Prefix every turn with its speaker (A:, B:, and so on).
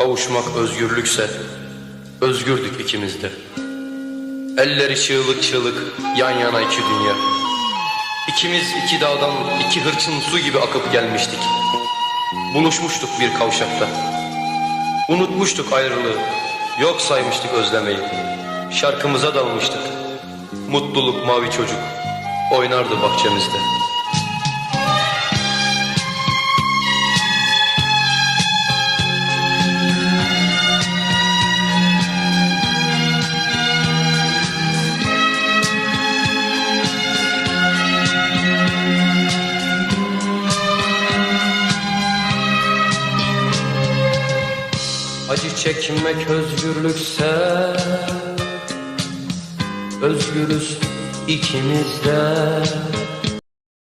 A: Kavuşmak özgürlükse özgürdük ikimiz de. Elleri çığlık çığlık yan yana iki dünya. İkimiz iki dağdan iki hırçın su gibi akıp gelmiştik. Buluşmuştuk bir kavşakta. Unutmuştuk ayrılığı. Yok saymıştık özlemeyi. Şarkımıza dalmıştık. Mutluluk mavi çocuk oynardı bahçemizde. Acı çekmek özgürlükse Özgürüz ikimiz de